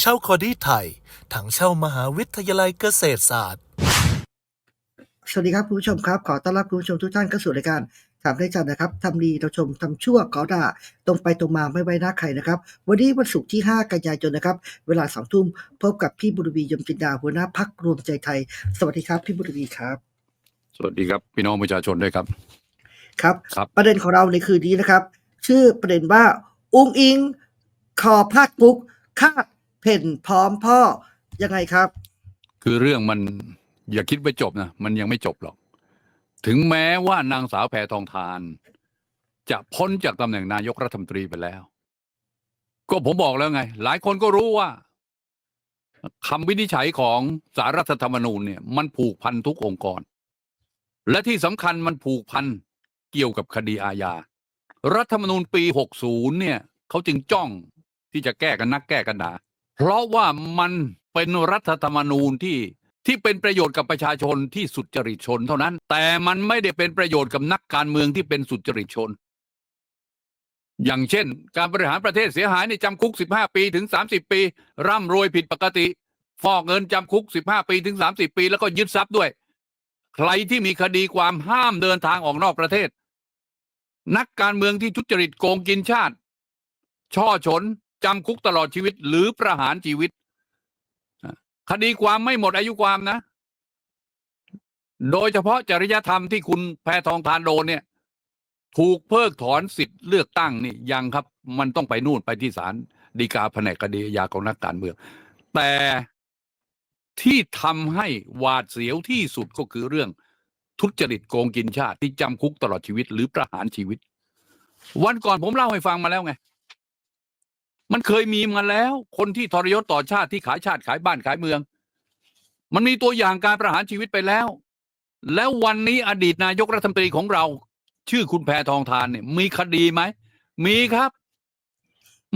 เช่าคอดี้ไทย ถังเช่ามหาวิทยาลัยเกษตรศาสตร์ สวัสดีครับคุณผู้ชมครับ ขอต้อนรับคุณผู้ชมทุกท่านเข้าสู่รายการถามได้จันนะครับทำดีเราชมทำชั่วขอด่าตรงไปตรงมาไม่ไว้หน้าใครนะครับ วันนี้วันศุกร์ที่ 5 กันยายนนะครับ เวลาสองทุ่มพบกับพี่บุรวียมจินดาหัวหน้าพักรวมใจไทย สวัสดีครับ พี่บุรวีครับ สวัสดีครับ พี่น้องประชาชนด้วยครับ ครับครับประเด็นของเราในคืนนี้นะครับ ชื่อประเด็นว่า อุ้งอิง คอพาดกุกคาด เพ่นพร้อมพ่อยังไงครับ คือเรื่องมันอย่าคิดว่าจบนะมันยังไม่จบหรอก ถึงแม้ว่านางสาวแพทองทาน จะพ้นจากตำแหน่งนายกรัฐมนตรีไปแล้ว ก็ผมบอกแล้วไง หลายคนก็รู้ว่าคำวินิจฉัยของสารรัฐธรรมนูญเนี่ย มันผูกพันทุกองค์กร และที่สำคัญมันผูกพันเกี่ยวกับคดีอาญา รัฐธรรมนูญปี 60 เนี่ยเขาจึงจ้องที่จะแก้กันนักแก้กันหนา เพราะว่ามันเป็นรัฐธรรมนูญที่ที่เป็นประโยชน์กับประชาชนที่สุจริตชนเท่านั้น แต่มันไม่ได้เป็นประโยชน์กับนักการเมืองที่เป็นสุจริตชน อย่างเช่น การบริหารประเทศเสียหายในจำคุก 15 ปีถึง 30 ปี ร่ำรวยผิดปกติ ฟอกเงินจำคุก 15 ปีถึง 30 ปี แล้วก็ยึดทรัพย์ด้วย ใครที่มีคดีความห้ามเดินทางออกนอกประเทศ นักการเมืองที่ทุจริตโกงกินชาติ ช่อฉน จำคุกตลอดชีวิต หรือประหารชีวิต คดีความไม่หมดอายุความนะ โดยเฉพาะจริยธรรมที่คุณแพทองทานโดนเนี่ย ถูกเพิกถอนสิทธิ์เลือกตั้งนี่ยังครับ มันต้องไปนู่นไปที่ศาลฎีกาแผนกคดีอาญาของนักการเมือง แต่ที่ทำให้หวาดเสียวที่สุดก็คือเรื่องทุจริตโกงกินชาติที่จำคุกตลอดชีวิตหรือประหารชีวิต วันก่อนผมเล่าให้ฟังมาแล้วไง มันเคยมีมาแล้ว คนที่ทรยศต่อชาติที่ขายชาติขายบ้านขายเมือง มันมีตัวอย่างการประหารชีวิตไปแล้ว แล้ววันนี้อดีตนายกรัฐมนตรีของเรา ชื่อคุณแพทองทานเนี่ย มีคดีไหมมีครับ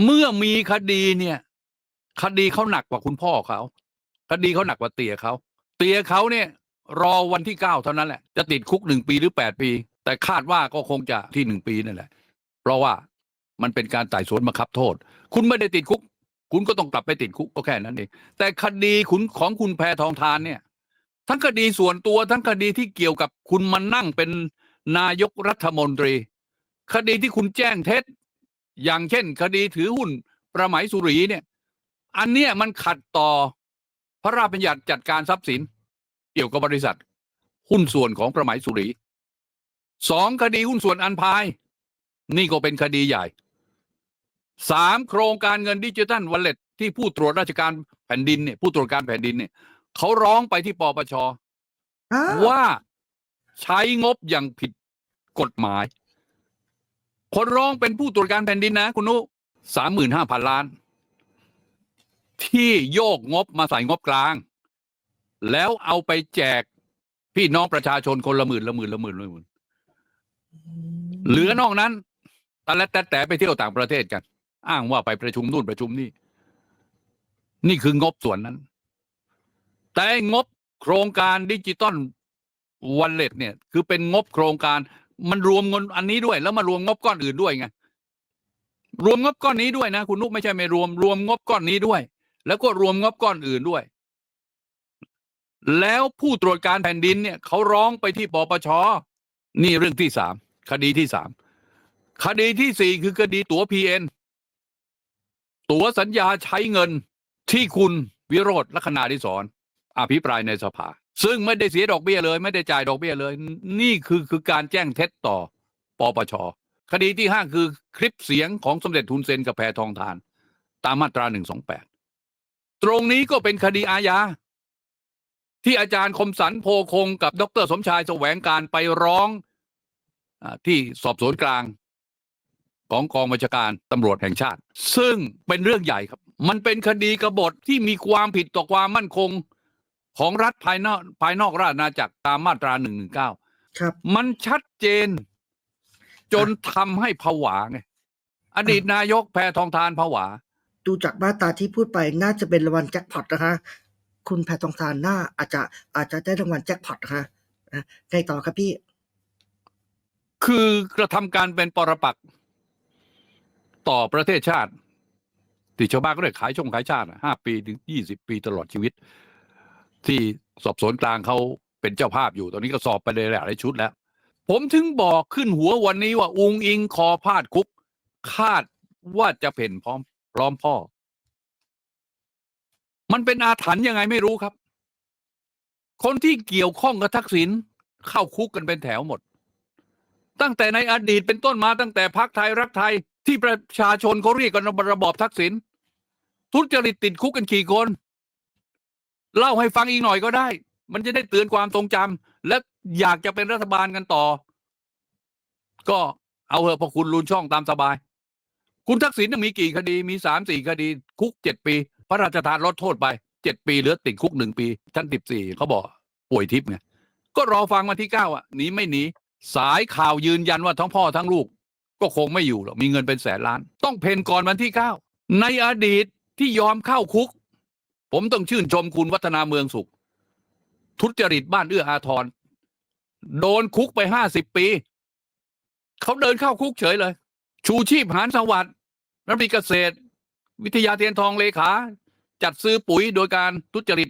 เมื่อมีคดีเนี่ย คดีเขาหนักกว่าคุณพ่อเขาคดีเขาหนักกว่าเตี่ยเขาเตี่ยเขาเนี่ย รอวันที่เก้าเท่านั้นแหละ จะติดคุกหนึ่งปีหรือแปดปี แต่คาดว่าก็คงจะที่หนึ่งปีนั่นแหละ เพราะว่า มันเป็นการไต่สวนบังคับโทษ คุณไม่ได้ติดคุก คุณก็ต้องกลับไปติดคุกก็แค่นั้นเองแต่คดีคุณของคุณแพทองทานเนี่ย ทั้งคดีส่วนตัวทั้งคดีที่เกี่ยวกับคุณมานั่งเป็นนายกรัฐมนตรี คดีที่คุณแจ้งเท็จ อย่างเช่น คดีถือหุ้นประไหมสุรีเนี่ย อันเนี้ยมันขัดต่อพระราชบัญญัติจัดการทรัพย์สิน เกี่ยวกับบริษัท หุ้นส่วนของประไหมสุรีสองคดีหุ้นส่วนอันพาย นี่ก็เป็นคดีใหญ่สามโครงการเงินดิจิตัลวอลเล็ตที่ผู้ตรวจราชการแผ่นดินเนี่ยผู้ตรวจการแผ่นดินเนี่ยเขาร้องไปที่ปปชอ้าวว่าใช้งบอย่างผิดกฎหมาย คนร้องเป็นผู้ตรวจการแผ่นดินนะ คุณนุสามหมื่นห้าพันล้าน ที่โยกงบมาใส่งบกลาง แล้วเอาไปแจกพี่น้องประชาชนคนละหมื่นละหมื่นละหมื่นละหมื่นเหลือนอกนั้น แต่ละแต่แต่ไปเที่ยวต่างประเทศกัน อ้างว่าไปประชุมนู่นประชุมนี่ นี่คืองบส่วนนั้น แต่งบโครงการดิจิตอลวอลเล็ตเนี่ย คือเป็นงบโครงการ มันรวมเงินอันนี้ด้วย แล้วมารวมงบก้อนอื่นด้วยไงรวมงบก้อนนี้ด้วยนะ คุณนุกไม่ใช่ไม่รวม รวมงบก้อนนี้ด้วย แล้วก็รวมงบก้อนอื่นด้วย แล้วผู้ตรวจการแผ่นดินเนี่ยเขาร้องไปที่ปปชนี่เรื่องที่สามคดีที่สาม คดีที่สี่คือคดีตั๋วพีเอ็นตั๋วสัญญาใช้เงินที่คุณวิโรธลักษณาดิศรอภิปรายในสภา ซึ่งไม่ได้เสียดอกเบี้ยเลย ไม่ได้จ่ายดอกเบี้ยเลย นี่คือคือการแจ้งเท็จต่อปปชคดีที่ห้าคือคลิปเสียงของสมเด็จทุนเซนกับแพทองทาน ตามมาตราหนึ่งสองแปดตรงนี้ก็เป็นคดีอาญาที่อาจารย์คมสันโพคงกับดรสมชายแสวงการไปร้องอ่าที่สอบสวนกลาง ของกองบัญชาการตำรวจแห่งชาติ ซึ่งเป็นเรื่องใหญ่ครับ มันเป็นคดีกบฏที่มีความผิดต่อความมั่นคงของรัฐภายนอกภายนอกราชอาณาจักรตามมาตราหนึ่งหนึ่งเก้าครับ มันชัดเจน จนทำให้ผวาไงอดีตนายกแพทองทานผวา ดูจากมาตราที่พูดไปน่าจะเป็นรางวัลแจ็คพอตนะคะคุณแพทองทานน่าอาจจะอาจจะได้รางวัลแจ็คพอตนะคะนะไงต่อครับพี่ คือกระทำการเป็นปรปักษ์ ต่อประเทศชาติที่ชาวบ้านก็ได้ขายช่องขายชาติห้าปีถึงยี่สิบปีตลอดชีวิต ที่สอบสวนกลางเขาเป็นเจ้าภาพอยู่ ตอนนี้ก็สอบไปเลยหลายชุดแล้ว ผมถึงบอกขึ้นหัววันนี้ว่าอุงอิงคอพาดคุก คาดว่าจะเพ่นพร้อมพร้อมพ่อ มันเป็นอาถรรพ์ยังไงไม่รู้ครับ คนที่เกี่ยวข้องกับทักษิณเข้าคุกกันเป็นแถวหมด ตั้งแต่ในอดีตเป็นต้นมาตั้งแต่พักไทยรักไทย ที่ประชาชนเขาเรียกกันระบอบทักษิณทุจริตติดคุกกันกี่คน เล่าให้ฟังอีกหน่อยก็ได้ มันจะได้เตือนความทรงจำและอยากจะเป็นรัฐบาลกันต่อ ก็เอาเถอะพอคุณลุนช่องตามสบาย คุณทักษิณมีกี่คดีมีสามสี่คดี คุกเจ็ดปี พระราชทานลดโทษไปเจ็ดปีเหลือติดคุกหนึ่งปีชั้นสิบสี่เขาบอกป่วยทิพย์ไงก็รอฟังวันที่เก้าอะหนีไม่หนีสายข่าวยืนยันว่าทั้งพ่อทั้งลูก ก็คงไม่อยู่หรอกมีเงินเป็นแสนล้าน ต้องเพนก่อนวันที่เก้าในอดีตที่ยอมเข้าคุก ผมต้องชื่นชมคุณวัฒนาเมืองสุข ทุจริตบ้านเอื้ออาทรโดนคุกไปห้าสิบปี เขาเดินเข้าคุกเฉยเลย ชูชีพหารสวัสดิ์รัฐมนตรีเกษตร วิทยาเทียนทองเลขา จัดซื้อปุ๋ยโดยการทุจริต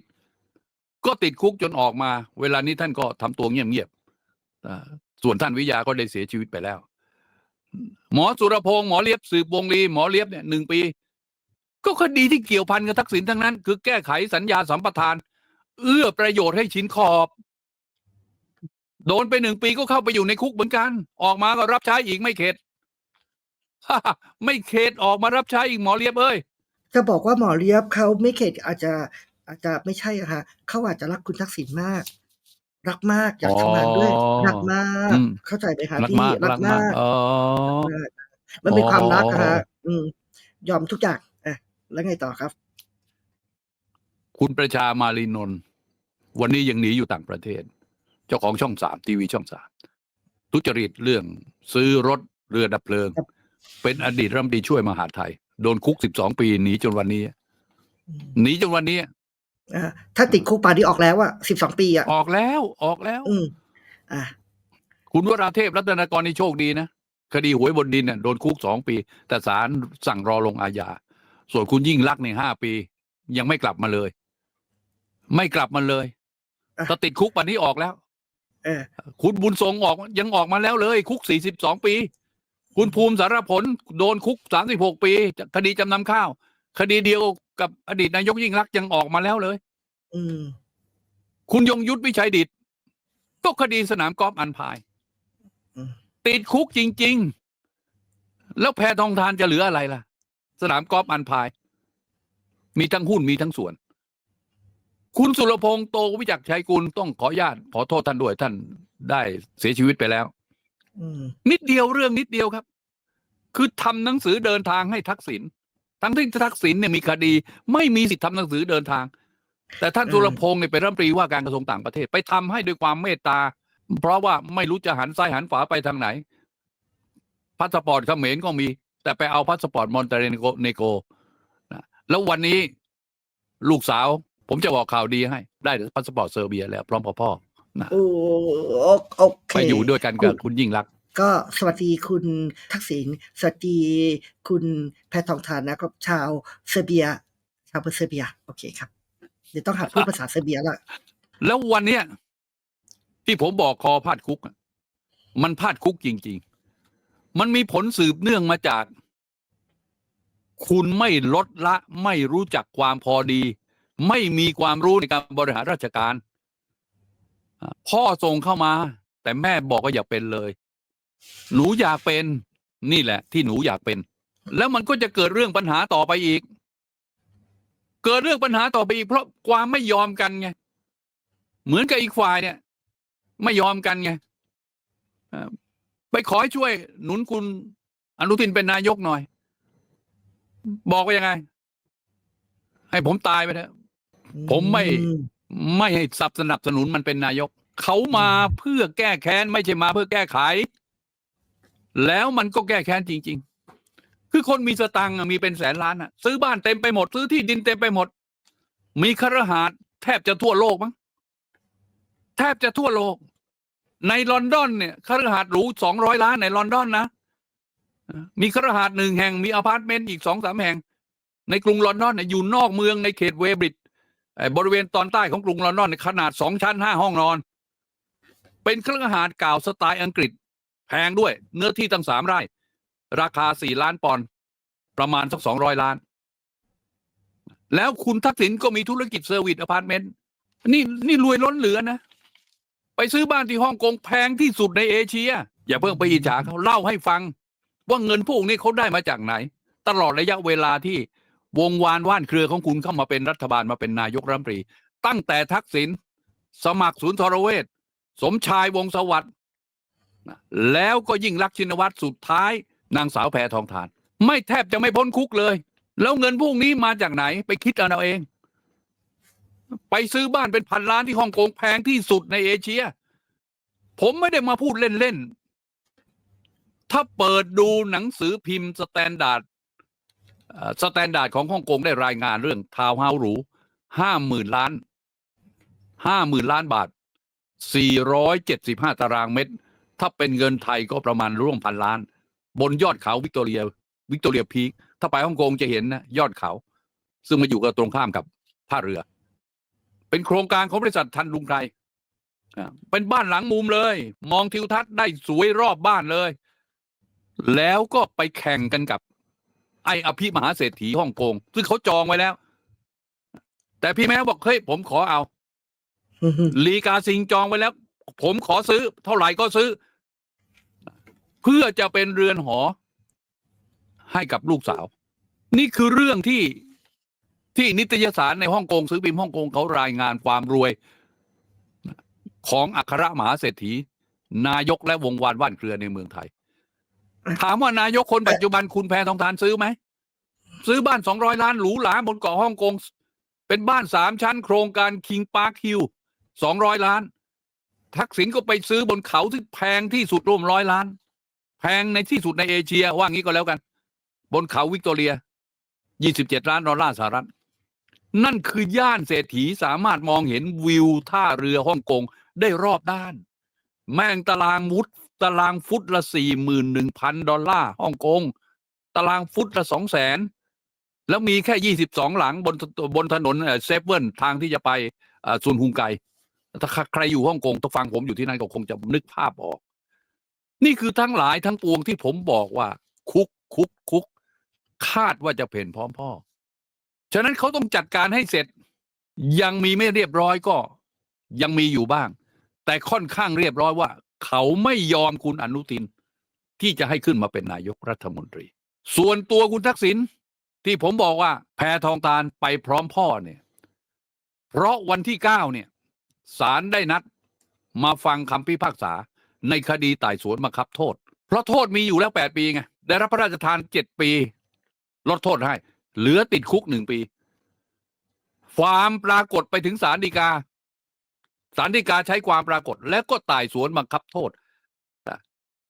ก็ติดคุกจนออกมา เวลานี้ท่านก็ทำตัวเงียบๆส่วนท่านวิยาก็ได้เสียชีวิตไปแล้ว หมอสุรพงษ์หมอเลียบสืบวงลีหมอเลียบเนี่ยหนึ่งปี ก็คดีที่เกี่ยวพันกับทักษิณทั้งนั้น คือแก้ไขสัญญาสัมปทาน เอื้อประโยชน์ให้ชินขอบ โดนไปหนึ่งปีก็เข้าไปอยู่ในคุกเหมือนกัน ออกมาก็รับใช้อีกไม่เข็ดไม่เข็ดออกมารับใช้อีกหมอเลียบเอ้ยจะบอกว่าหมอเลียบเขาไม่เข็ดอาจจะอาจจะไม่ใช่อะค่ะเขาอาจจะรักคุณทักษิณมาก รักมากอยากทำงานด้วยอ๋อรักมากอืมเข้าใจไหมคะรักพี่มากรัรักกมามากกอ๋อมันเป็นความรักอะอ๋อฮะอืมยอมทุกอย่างอะแล้วไงต่อครับ คุณประชามารีนนท์วันนี้ยังหนีอยู่ต่างประเทศ เจ้าของช่องสามทีวีช่องสามทุจริตเรื่องซื้อรถเรือดับเพลิงครับเป็นอดีตรัฐมนตรีช่วยมหาดไทย โดนคุกสิบสองปีหนีจนวันนี้อืมหนีจนวันนี้ อ่าถ้าติดคุกป่านนี้ออกแล้วอะสิบสองปีอะออกแล้ว ออกแล้ว อืมอ่าคุณวราเทพรัตนกรนี่โชคดีนะคดีหวยบนดินน่ะโดนคุกสองปี แต่ศาลสั่งรอลงอาญาส่วนคุณยิ่งลักษณ์ในห้าปี ยังไม่กลับมาเลย ไม่กลับมาเลยอะถ้าติดคุกปันนี้ออกแล้วเออคุณบุญทรงออกยังออกมาแล้วเลย คุกสี่สิบสองปี คุณภูมิสารผล โดนคุกสามสิบหกปี คดีจำนำข้าว คดีเดียวกับอดีตนายกยิ่งรักษณ์ยังออกมาแล้วเลย อืม คุณยงยุทธวิชัยดิตก็คดีสนามกอล์ฟอันพาย อืม ติดคุกจริง ๆ แล้วแพทองทานจะเหลืออะไรล่ะ สนามกอล์ฟอันพาย มีทั้งหุ้นมีทั้งส่วน คุณสุรพงษ์โตวิจักรชัยกุลต้องขออนุญาตขอโทษท่านด้วยท่านได้เสียชีวิตไปแล้ว อืม นิดเดียวเรื่องนิดเดียวครับ คือทำหนังสือเดินทางให้ทักษิณ ทั้งที่ทักษิณเนี่ยมีคดี ไม่มีสิทธิ์ทำหนังสือเดินทาง แต่ท่านอืมสุรพงษ์เนี่ยเป็นรัฐมนตรีว่าการกระทรวงต่างประเทศไปทำให้ด้วยความเมตตา เพราะว่าไม่รู้จะหันซ้ายหันขวาไปทางไหนพาสปอร์ตเขมรก็มี แต่ไปเอาพาสปอร์ตมอนเตเนโกเนโกนะแล้ววันนี้ลูกสาว ผมจะบอกข่าวดีให้ ได้พาสปอร์ตเซอร์เบียแล้ว พร้อมกับพ่อนะโอ้โอเคไปอยู่ด้วยกันกับคุณยิ่งรักษณ์ ก็สวัสดีคุณทักษิณสวัสดีคุณแพทองทานนะครับชาวเซอร์เบีย ชาวเซอร์เบีย โอเคครับ เดี๋ยวต้องหัดพูดภาษาเซอร์เบียละแล้ววันเนี้ยที่ผมบอกคอพาดคุก มันพาดคุกจริง ๆ มันมีผลสืบเนื่องมาจาก คุณไม่ลดละไม่รู้จักความพอดี ไม่มีความรู้ในการบริหารราชการ พ่อส่งเข้ามา แต่แม่บอกว่าอย่าเป็นเลย หนูอยากเป็นนี่แหละ ที่หนูอยากเป็น แล้วมันก็จะเกิดเรื่องปัญหาต่อไปอีก เกิดเรื่องปัญหาต่อไปอีก เพราะความไม่ยอมกันไงเหมือนกับอีกฝ่ายเนี่ย ไม่ยอมกันไงไปขอให้ช่วย หนุนคุณอนุทินเป็นนายกหน่อย บอกว่ายังไง ให้ผมตายไปเถอะผมไม่ไม่ให้สนับสนุนมันเป็นนายก เขามาเพื่อแก้แค้น ไม่ใช่มาเพื่อแก้ไข แล้วมันก็แก้แค้นจริง ๆ คือคนมีสตังค์มีเป็นแสนล้านอะซื้อบ้านเต็มไปหมด ซื้อที่ดินเต็มไปหมด มีคฤหาสน์แทบจะทั่วโลกมั้งแทบจะทั่วโลก ในลอนดอนเนี่ยคฤหาสน์หรูสองร้อยล้านในลอนดอนนะมีคฤหาสน์หนึ่งแห่งมีอพาร์ตเมนต์อีกสองสามแห่ง ในกรุงลอนดอนเนี่ยอยู่นอกเมืองในเขตเวบริดบริเวณตอนใต้ของกรุงลอนดอนขนาดสองชั้นห้าห้องนอน เป็นเครื่องอาหารเก่าสไตล์อังกฤษ แพงด้วย เนื้อที่ตั้งสามไร่ ราคาสี่ล้านปอนด์ประมาณสักสองร้อยล้าน แล้วคุณทักษิณก็มีธุรกิจเซอร์วิสอพาร์ตเมนต์นี่นี่รวยล้นเหลือนะ ไปซื้อบ้านที่ฮ่องกงแพงที่สุดในเอเชีย อย่าเพิ่งไปอิจฉาเขาเล่าให้ฟัง ว่าเงินพวกนี้เขาได้มาจากไหน ตลอดระยะเวลาที่วงวานว่านเครือของคุณเข้ามาเป็นรัฐบาลมาเป็นนายกรัฐมนตรี ตั้งแต่ทักษิณสมัครศูนย์ทรเวชสมชายวงสวัสดิ์ แล้วก็ยิ่งรักชินวัตรสุดท้าย นางสาวแพทองทาน ไม่แทบจะไม่พ้นคุกเลย แล้วเงินพวกนี้มาจากไหน ไปคิดเอาเอง ไปซื้อบ้านเป็นพันล้านที่ฮ่องกงแพงที่สุดในเอเชีย ผมไม่ได้มาพูดเล่นๆ ถ้าเปิดดูหนังสือพิมพ์สแตนดาร์ดสแตนดาร์ดของฮ่องกงได้รายงานเรื่องทาวน์เฮาส์หรูห้าหมื่นล้านห้าหมื่นล้านบาทสี่ร้อยเจ็ดสิบห้าตารางเมตร ถ้าเป็นเงินไทยก็ประมาณร่วมพันล้าน บนยอดเขาวิกตอเรีย วิกตอเรียพีคถ้าไปฮ่องกงจะเห็นนะยอดเขา ซึ่งมาอยู่กับตรงข้ามกับท่าเรือ เป็นโครงการของบริษัททันลุงไทยอ่าเป็นบ้านหลังมุมเลย มองทิวทัศน์ได้สวยรอบบ้านเลย แล้วก็ไปแข่งกันกับ ไอ้อภิมหาเศรษฐีฮ่องกงซึ่งเขาจองไว้แล้ว แต่พี่แม้บอกเฮ้ยผมขอเอา ลีกาซิงจองไว้แล้ว ผมขอซื้อ เท่าไหร่ก็ซื้อ เพื่อจะเป็นเรือนหอ ให้กับลูกสาว นี่คือเรื่องที่ที่นิตยสารในฮ่องกงซื้อพิมฮ่องกงเขารายงานความรวย ของอัครมหาเศรษฐี นายกและวงวานว่านเครือในเมืองไทย ถามว่านายกคนปัจจุบันคุณแพทองทานซื้อไหม ซื้อบ้านสองร้อยล้านหรูหราบนเกาะฮ่องกง เป็นบ้านสามชั้นโครงการคิงพาร์คฮิลสองร้อยล้าน ทักษิณก็ไปซื้อบนเขาที่แพงที่สุดร่วมร้อยล้าน แพงในที่สุดในเอเชียว่างี้ก็แล้วกัน บนเขาวิกตอเรีย 27 ล้านดอลลาร์สหรัฐ นั่นคือย่านเศรษฐีสามารถมองเห็นวิวท่าเรือฮ่องกงได้รอบด้าน แม่งตารางมุดตารางฟุตละสี่หมื่นหนึ่งพันดอลลาร์ฮ่องกง ตารางฟุตละสองแสนแล้วมีแค่ยี่สิบสองหลังบนบนถนนเซฟเว่นทางที่จะไปเอ่อซุนฮุงไก ถ้าใครอยู่ฮ่องกงต้องฟังผมอยู่ที่นั่นก็คงจะนึกภาพออก นี่คือทั้งหลายทั้งปวงที่ผมบอกว่า คุกคุกคุก คาดว่าจะเพ่นพร้อมพ่อ ฉะนั้นเขาต้องจัดการให้เสร็จ ยังมีไม่เรียบร้อยก็ ยังมีอยู่บ้าง แต่ค่อนข้างเรียบร้อยว่า เขาไม่ยอมคุณอนุทิน ที่จะให้ขึ้นมาเป็นนายกรัฐมนตรี ส่วนตัวคุณทักษิณที่ผมบอกว่า แพทองทานไปพร้อมพ่อเนี่ย เพราะวันที่เก้าเนี่ย ศาลได้นัด มาฟังคำพิพากษา ในคดีไต่สวนบังคับโทษ เพราะโทษมีอยู่แล้วแปดปีไง ได้รับพระราชทานเจ็ดปี ลดโทษให้ เหลือติดคุกหนึ่งปี ความปรากฏไปถึงศาลฎีกาศาลฎีกาใช้ความปรากฏ แล้วก็ไต่สวนบังคับโทษ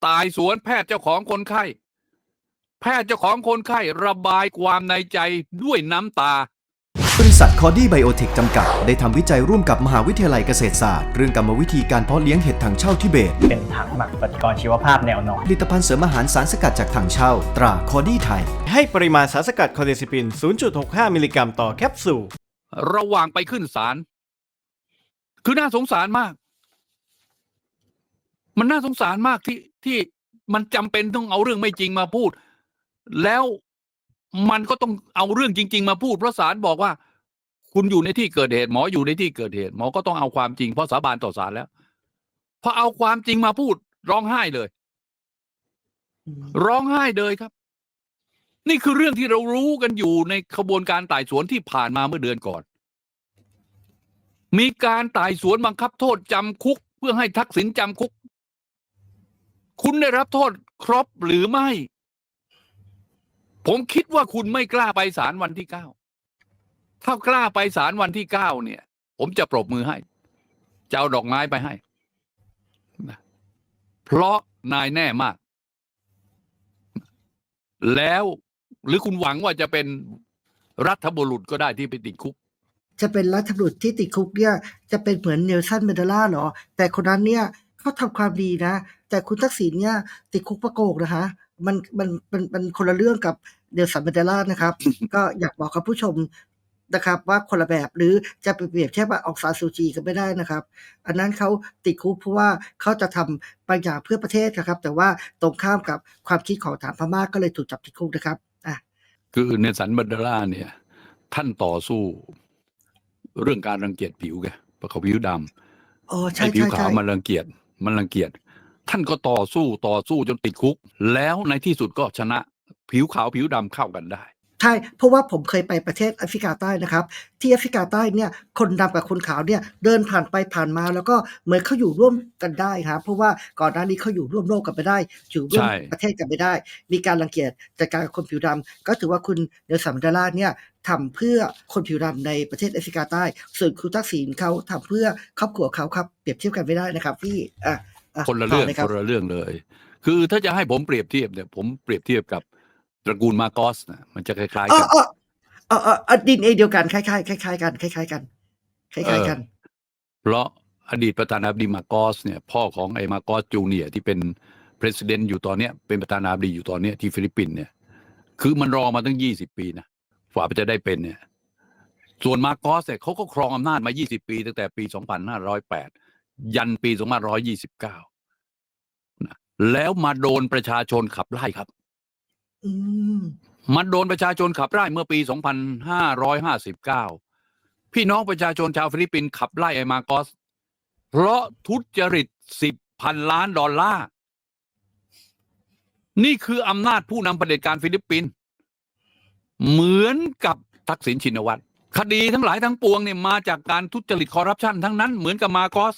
ไต่สวนแพทย์เจ้าของคนไข้ แพทย์เจ้าของคนไข้ระบายความในใจด้วยน้ำตา ษัทคอดี้ไบโอเทคจำกัด ได้ทำวิจัยร่วมกับมหาวิทยาลัยเกษตรศาสตร์ เรื่องกรรมวิธีการเพาะเลี้ยงเห็ดถังเช่าทิเบต เป็นถังหมักปฏิกรณ์ชีวภาพแนวนอนผลิตภัณฑ์เสริมอาหารสารสกัดจากถังเช่า ตราคอดี้ไทย ให้ปริมาณสารสกัดคอเดซิปิน 0.65 มิลลิกรัมต่อแคปซูล ระหว่างไปขึ้นศาลคือน่าสงสารมาก มันน่าสงสารมากที่ที่มันจำเป็นต้องเอาเรื่องไม่จริงมาพูด แล้วมันก็ต้องเอาเรื่องจริง ๆ มาพูดเพราะศาลบอกว่า คุณอยู่ในที่เกิดเหตุหมออยู่ในที่เกิดเหตุหมอก็ต้องเอาความจริงเพราะสาบานต่อศาลแล้วพอเอาความจริงมาพูดร้องไห้เลย ร้องไห้เลยครับ นี่คือเรื่องที่เรารู้กันอยู่ในขบวนการไต่สวนที่ผ่านมาเมื่อเดือนก่อน มีการไต่สวนบังคับโทษจำคุก เพื่อให้ทักษิณจำคุก คุณได้รับโทษครบหรือไม่ ผมคิดว่าคุณไม่กล้าไปศาลวันที่เก้า ถ้ากล้าไปศาลวันที่เก้าเนี่ย ผมจะปรบมือให้จะเอาดอกไม้ไปให้นะเพราะนายแน่มาก แล้วหรือคุณหวังว่าจะเป็นรัฐบุรุษก็ได้ที่ไปติดคุก จะเป็นรัฐบุรุษที่ติดคุกเนี่ยจะเป็นเหมือนเนลสันเมนเดลาเหรอ แต่คนนั้นเนี่ยเขาทำความดีนะ แต่คุณทักษิณเนี่ย ติดคุกประโกกนะคะมันมันมันมันคนละเรื่องกับเดลสันเมนเดลานะครับ ก็อยากบอกกับผู้ชม นะครับ ว่าคนละแบบหรือจะไปเปรียบเทียบกับออกซานซูจีก็ไม่ได้นะครับ อันนั้นเขาติดคุกเพราะว่าเขาจะทำบางอย่างเพื่อประเทศนะครับ แต่ว่าตรงข้ามกับความคิดของฐานพม่าก็เลยถูกจับติดคุกนะครับอะคือเนลสันบันเดลาเนี่ย ท่านต่อสู้ เรื่องการรังเกียจผิวแกเพราะเขาผิวดำอ๋อใช่ไอ้ผิวใช่ขาใช่วมันรังเกียจมันรังเกียจท่านก็ต่อสู้ต่อสู้จนติดคุก แล้วในที่สุดก็ชนะผิวขาวผิวดำเข้ากันได้ ใช่ เพราะว่าผมเคยไปประเทศแอฟริกาใต้นะครับ ที่แอฟริกาใต้เนี่ยคนดำกับคนขาวเนี่ยเดินผ่านไปผ่านมาแล้วก็เหมือนเขาอยู่ร่วมกันได้ครับ เพราะว่าก่อนหน้านี้เขาอยู่ร่วมโลกกันไม่ได้ อยู่ร่วมใช่ประเทศกันไม่ได้ มีการรังเกียจจัดการกับคนผิวดำก็ถือว่าคุณเนลสันมันเดลาเนี่ยทำเพื่อคนผิวดำในประเทศแอฟริกาใต้ ส่วนคุณทักษิณเขาทำเพื่อครอบครัวเขาครับเปรียบเทียบกันไม่ได้นะครับพี่อะอ่คนละเรื่องต่ยคบนละเรื่องเลย คือถ้าจะให้ผมเปรียบเทียบเนี่ยผมเปรียบเทียบกับ ตระกูลมาโกอสนะมันจะคล้ายๆอ๋อกันอ๋ออ๋ออ๋ออ๋อดินเอเดียวกันคล้ายๆคล้ายๆกันคล้ายๆกันคล้ายๆกัน เพราะอดีตประธานาธิบดีมาโกอสเนี่ย พ่อของไอ้มาโกอสจูเนียร์ที่เป็นประธานอยู่ตอนเนี้ยเป็นประธานาธิบดีอยู่ตอนเนี้ยที่ฟิลิปปินส์เนี่ย คือมันรอมาตั้งยี่สิบปีนะฝ่าจะได้เป็นเนี่ย ส่วนมาโกอสเนี่ยเขาก็ครองอำนาจมา20ปี ตั้งแต่ปี2508ยันปี2529นะแล้วมาโดนประชาชนขับไล่ครับ อืมมันโดนประชาชนขับไล่เมื่อปี 2559 พี่น้องประชาชนชาวฟิลิปปินส์ขับไล่ไอ้มาโกอสเพราะทุจริต 10 พันล้านดอลลาร์ นี่คืออำนาจผู้นำเผด็จการฟิลิปปินส์ เหมือนกับทักษิณชินวัตร คดีทั้งหลายทั้งปวงเนี่ยมาจากการทุจริตคอร์รัปชันทั้งนั้นเหมือนกับมาโกอส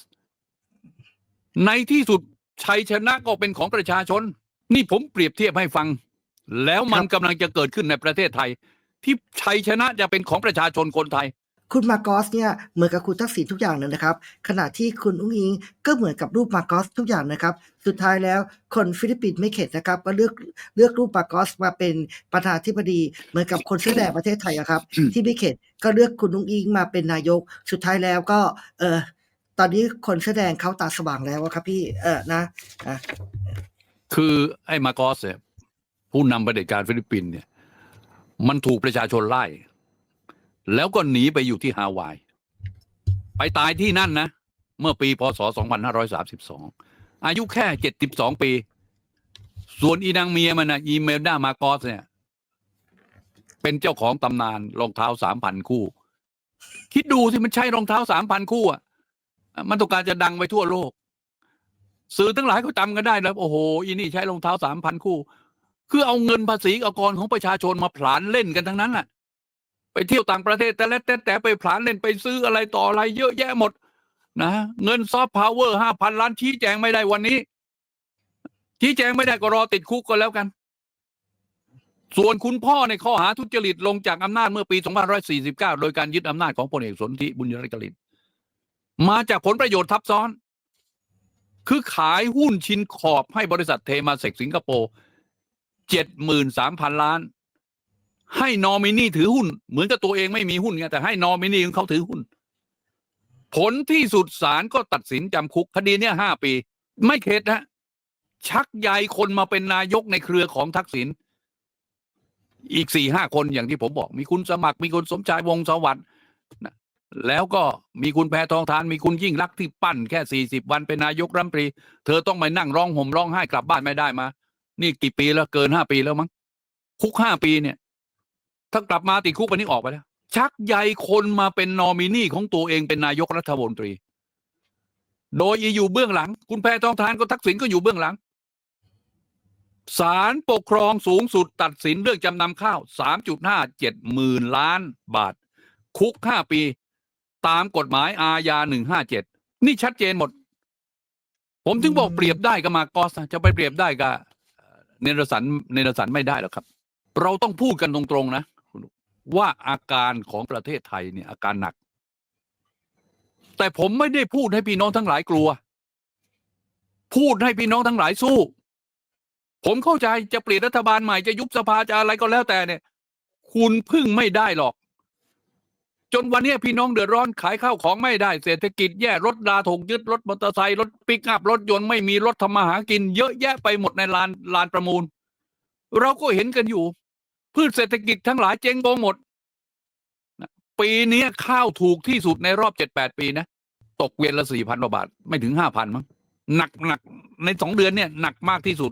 ในที่สุดชัยชนะก็เป็นของประชาชน นี่ผมเปรียบเทียบให้ฟัง แล้วมันกำลังจะเกิดขึ้นในประเทศไทย ที่ชัยชนะจะเป็นของประชาชนคนไทย คุณมาโกอสเนี่ยเหมือนกับคุณทักษิณทุกอย่างเลยนะครับ ขณะที่คุณอุ้งอิงก็เหมือนกับรูปมาโกอสทุกอย่างนะครับ สุดท้ายแล้วคนฟิลิปปินส์ไม่เข็ดนะครับก็เลือกเลือกรูปมาโกอสมาเป็นประธานาธิบดี เหมือนกับคนเสื้อแดงประเทศไทยอะครับ ที่ไม่เข็ดก็เลือกคุณอุ้งอิงมาเป็นนายก สุดท้ายแล้วก็เออตอนนี้คนเสื้อแดงเขาตาสว่างแล้วอะครับพี่เออนะอะคือไอ้มาโกอสเนี่ย ผู้นำประเผด็จการฟิลิปปินส์เนี่ยมันถูกประชาชนไล่ แล้วก็หนีไปอยู่ที่ฮาวาย ไปตายที่นั่นนะ เมื่อปีพศ 2532 อายุแค่ 72 ปี ส่วนอีนางเมียมันนะอีเมลด้ามากอสเนี่ย เป็นเจ้าของตำนานรองเท้า3,000คู่ คิดดูสิมันใช้รองเท้า3,000คู่อะ มันต้องการจะดังไปทั่วโลก สื่อทั้งหลายก็จำกันได้แล้ว โอ้โห อีนี่ใช้รองเท้าสามพันคู่ คือเอาเงินภาษีอากรของประชาชนมาผลานเล่นกันทั้งนั้นแหละไปเที่ยวต่างประเทศแต่ละแต่แต่ไปผลานเล่นไปซื้ออะไรต่ออะไร เยอะแยะหมด นะเงินซอฟต์พาวเวอร์ห้าพันล้านชี้แจงไม่ได้วันนี้ ชี้แจงไม่ได้ก็รอติดคุกก็แล้วกัน ส่วนคุณพ่อในข้อหาทุจริตลงจากอำนาจเมื่อปี2549 โดยการยึดอำนาจของพลเอกสนธิบุญยรัตน์กลินมาจากผลประโยชน์ทับซ้อน คือขายหุ้นชินขอบให้บริษัทเทมาเซกสิงคโปร์ เจ็ดหมื่นสามพันล้าน ให้นอมินีถือหุ้น เหมือนกับตัวเองไม่มีหุ้นไงแต่ให้นอมินีของเขาถือหุ้น ผลที่สุดศาลก็ตัดสินจำคุกคดีเนี้ยห้าปี ไม่เข็ดนะชักใยคนมาเป็นนายกในเครือของทักษิณอีกสี่ห้าคนอย่างที่ผมบอก มีคุณสมัครมีคุณสมชายวงสวัสดิ์แล้วก็มีคุณแพทองทาน มีคุณยิ่งรักที่ปั้นแค่สี่สิบวันเป็นนายกรัฐมนตรี เธอต้องไปนั่งร้องห่มร้องไห้กลับบ้านไม่ได้มา นี่กี่ปีแล้วเกินห้าปีแล้วมั้งคุกห้าปีเนี่ย ถ้ากลับมาติดคุกไปนี้ออกไปแล้ว ชักใยคนมาเป็นนอมินีของตัวเองเป็นนายกรัฐมนตรี โดยอยู่เบื้องหลัง คุณแพทองทานก็ทักษิณก็อยู่เบื้องหลังศาลปกครองสูงสุดตัดสินเรื่องจำนำข้าว 3.57หมื่นล้านบาท คุก 5 ปี ตามกฎหมายอาญา 157 นี่ชัดเจนหมด ผมถึงบอกเปรียบได้กับมากอสจะไปเปรียบได้กับ เนรสันเนรสันไม่ได้หรอกครับ เราต้องพูดกันตรงๆนะคุณว่าอาการของประเทศไทยเนี่ยอาการหนัก แต่ผมไม่ได้พูดให้พี่น้องทั้งหลายกลัว พูดให้พี่น้องทั้งหลายสู้ ผมเข้าใจจะเปลี่ยนรัฐบาลใหม่จะยุบสภาจะอะไรก็แล้วแต่เนี่ย คุณพึ่งไม่ได้หรอก จนวันนี้พี่น้องเดือดร้อนขายข้าวของไม่ได้เศรษฐกิจแย่รถราถูกยึดรถมอเตอร์ไซค์รถปิกอัพรถยนต์ไม่มีรถทำมาหากิน เยอะแยะไปหมดในลานลานประมูล เราก็เห็นกันอยู่ พืชเศรษฐกิจทั้งหลายเจ๊งโบงหมด ปีนี้ข้าวถูกที่สุดในรอบเจ็ดแปดปีนะ ตกเวียนละสี่พันกว่าบาท ไม่ถึงห้าพันมั้งหนักหนักในสองเดือนเนี่ยหนักมากที่สุด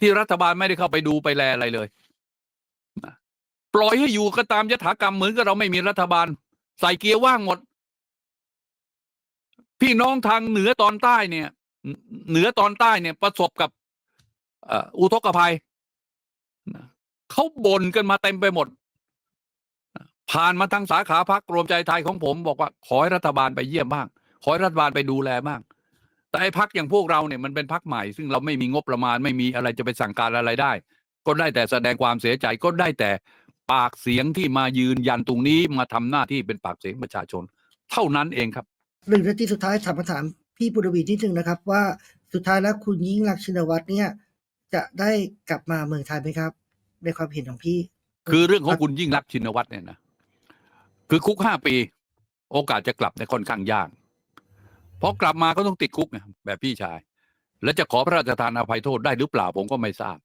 ที่รัฐบาลไม่ได้เข้าไปดูไปแลอะไรเลย ปล่อยให้อยู่ก็ตามยถากรรมเหมือนกับเราไม่มีรัฐบาล ใส่เกียร์ว่างหมด พี่น้องทางเหนือตอนใต้เนี่ย เหนือตอนใต้เนี่ย ประสบกับอุทกภัยเขาบ่นกันมาเต็มไปหมด ผ่านมาทางสาขาพักรวมใจไทยของผมบอกว่า ขอให้รัฐบาลไปเยี่ยมบ้าง ขอให้รัฐบาลไปดูแลบ้างแต่ไอ้พักอย่างพวกเราเนี่ยมันเป็นพักใหม่ ซึ่งเราไม่มีงบประมาณไม่มีอะไรจะไปสั่งการอะไรได้ ก็ได้แต่แสดงความเสียใจก็ได้แต่ ปากเสียงที่มายืนยันตรงนี้มาทำหน้าที่เป็นปากเสียงประชาชน เท่านั้นเองครับหนึ่งนาทีสุดท้ายถามคำถามพี่ปุรวีนิดนึงนะครับ ว่าสุดท้ายแล้วคุณยิ่งรักษณ์ชินวัตรเนี่ยจะได้กลับมาเมืองไทยไหมครับ ในความเห็นของพี่ คือเรื่องของคุณยิ่งรักษณ์ชินวัตรเนี่ยนะคือคุกห้าปี โอกาสจะกลับในยค่อนข้างยากเพราะกลับมาก็ต้องติดคุกไงแบบพี่ชาย แล้วจะขอพระราชทานอภัยโทษได้หรือเปล่าผมก็ไม่ทราบ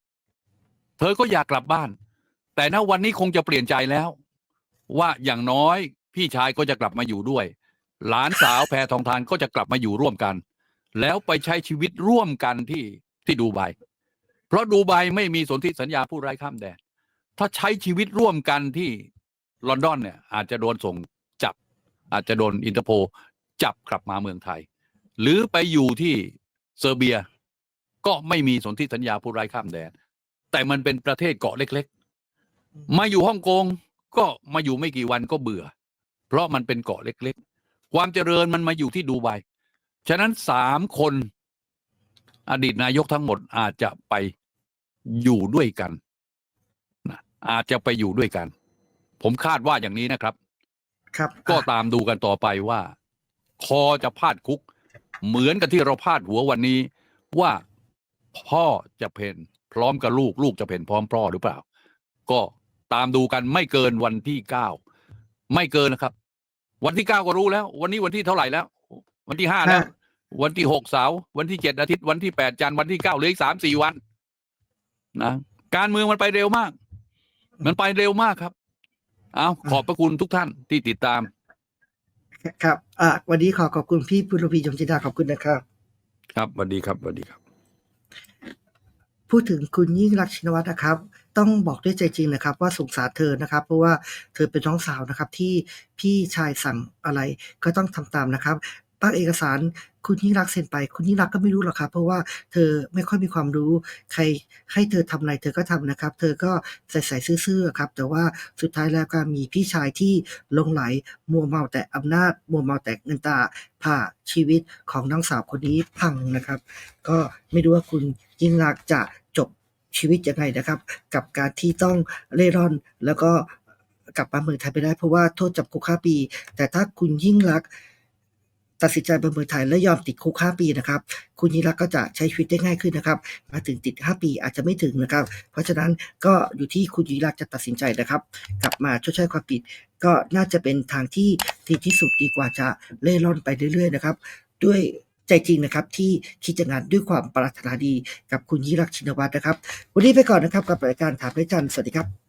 เธอก็อยากกลับบ้าน แต่ณวันนี้คงจะเปลี่ยนใจแล้ว ว่าอย่างน้อยพี่ชายก็จะกลับมาอยู่ด้วย หลานสาวแพรทองทานก็จะกลับมาอยู่ร่วมกัน แล้วไปใช้ชีวิตร่วมกันที่ที่ดูไบเพราะดูไบไม่มีสนธิสัญญาผู้ไร้ข้ามแดนถ้าใช้ชีวิตร่วมกันที่ลอนดอนเนี่ยอาจจะโดนส่งจับ อาจจะโดนอินเตอร์โพลจับกลับมาเมืองไทย หรือไปอยู่ที่เซอร์เบีย ก็ไม่มีสนธิสัญญาผู้ไร้ข้ามแดน แต่มันเป็นประเทศเกาะเล็ก มาอยู่ฮ่องกงก็มาอยู่ไม่กี่วันก็เบื่อ เพราะมันเป็นเกาะเล็ก ๆ ความเจริญมันมาอยู่ที่ดูไบฉะนั้นสามคนอดีตนายกทั้งหมดอาจจะไปอยู่ด้วยกันนะอาจจะไปอยู่ด้วยกัน ผมคาดว่าอย่างนี้นะครับ ครับ ก็อะตามดูกันต่อไปว่า คอจะพาดคุก เหมือนกับที่เราพาดหัววันนี้ว่าพ่อจะเพนพร้อมกับลูกลูกจะเพนพร้อมพ่อหรือเปล่า ก็ ตามดูกันไม่เกินวันที่เก้าไม่เกินนะครับ วันที่เก้าก็รู้แล้ว วันนี้วันที่เท่าไหร่แล้ว วันที่ห้าแล้ววันที่หกเสาร์วันที่เจ็ดอาทิตย์วันที่แปดจันทร์วันที่เก้าเหลืออีกสามสี่วันนะการเมืองมันไปเร็วมาก มันไปเร็วมากครับ เอาขอบพระคุณทุกท่านที่ติดตาม ครับอะวันนี้ขอขอบคุณพี่ปุรวีจงจินดาขอบคุณนะครับ ครับสวัสดีครับสวัสดีครับ พูดถึงคุณยิ่งรักษณ์ชินวัตรนะครับ ต้องบอกด้วยใจจริงนะครับ ว่าสงสารเธอนะครับ เพราะว่าเธอเป็นน้องสาวนะครับ ที่พี่ชายสั่งอะไรก็ต้องทำตามนะครับบางเอกสารคุณยิ่งรักเซ็นไป คุณยิ่งรักก็ไม่รู้หรอกครับเพราะว่าเธอไม่ค่อยมีความรู้ใครให้เธอทำอะไรเธอก็ทำนะครับ เธอก็ใส่ใส่ซื่อๆครับ แต่ว่าสุดท้ายแล้วก็มีพี่ชายที่ลงไหลมัวเมาแต่อำนาจ มัวเมาแต่เงินตาพาชีวิตของน้องสาวคนนี้พังนะครับ ก็ไม่รู้ว่าคุณยิ่งรักจะจบ ชีวิตยังไงนะครับ กับการที่ต้องเล่ร่อนแล้วก็กลับมาเมืองไทยไปได้เพราะว่าโทษจำคุก5ปี แต่ถ้าคุณยิ่งรักตัดสินใจมาเมืองไทยและยอมติดคุก 5 ปีนะครับ คุณยิ่งรักก็จะใช้ชีวิตได้ง่ายขึ้นนะครับ มาถึงติด 5 ปีอาจจะไม่ถึงนะครับ เพราะฉะนั้นก็อยู่ที่คุณยิ่งรักจะตัดสินใจนะครับ กลับมาชดใช้ความผิด ก็น่าจะเป็นทางที่ดีที่สุดดีกว่าจะเล่ร่อนไปเรื่อยๆนะครับ ด้วย ใจจริงนะครับ ที่คิดจะงานด้วยความปรารถนาดีกับคุณยิ่งรักษ์ชินวัตรนะครับ วันนี้ไปก่อนนะครับกับรายการถามได้จันทร์สวัสดีครับ